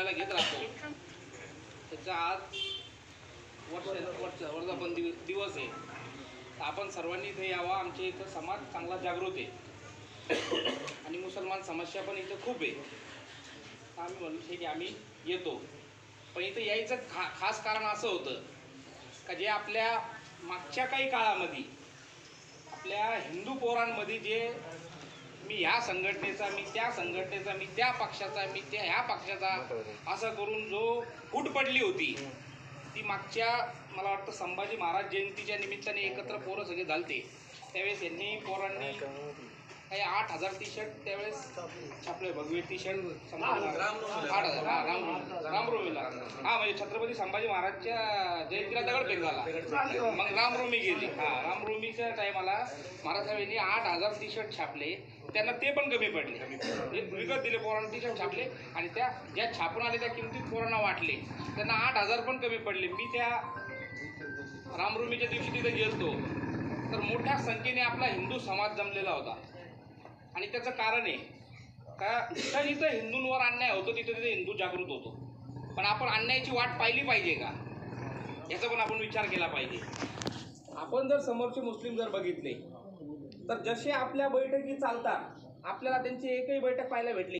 आपल्याला घेत राहतो. त्याचा आज वर्ष वर्ष वर्धापन दिव दिवस आहे. तर आपण सर्वांनी इथे यावा. आमच्या इथं समाज चांगला जागृत आहे. आणि मुसलमान समस्या पण इथं खूप आहे. तर आम्ही म्हणलो ठीक आहे आम्ही येतो. पण इथं यायचं खा खास कारण असं होतं का जे आपल्या मागच्या काही काळामध्ये आपल्या हिंदू पोरांमध्ये जे मी या संघटनेचा मी त्या संघटनेचा मी त्या पक्षाचा मी त्या ह्या पक्षाचा असं करून जो फूट पडली होती ती मागच्या मला वाटतं संभाजी महाराज जयंतीच्या निमित्ताने एकत्र पोरं सगळे झालते. त्यावेळेस यांनी पोरांनी काही आठ हजार टी शर्ट त्यावेळेस छापले. भगवे टी शर्ट आठ हजार हा राम रामरोमीला हा म्हणजे छत्रपती संभाजी महाराजच्या जयंतीला दगडफेक झाला. मग रामरोमी गेली. हा रामरोमीच्या टायमाला महाराज साहेबांनी आठ हजार टी शर्ट छापले. त्यांना ते पण कमी पडले. विकत दिले पोरांना टी शर्ट छापले आणि त्या ज्या छापून आले त्या किमतीत पोरांना वाटले. त्यांना आठ हजार पण कमी पडले. मी त्या रामरुमीच्या दिवशी तिथे गेलतो. तर मोठ्या संख्येने आपला हिंदू समाज जमलेला होता. आणि त्याचं कारण आहे का जिथं जिथं हिंदूंवर अन्याय होतो तिथं तिथे हिंदू जागृत होतो. पण आपण अन्यायाची वाट पाहिली पाहिजे का? याचा पण आपण विचार केला पाहिजे. आपण जर समोरचे मुस्लिम जर बघितले तर जसे आपल्या बैठकी चालतात आपल्याला त्यांची एकही बैठक पाहायला भेटली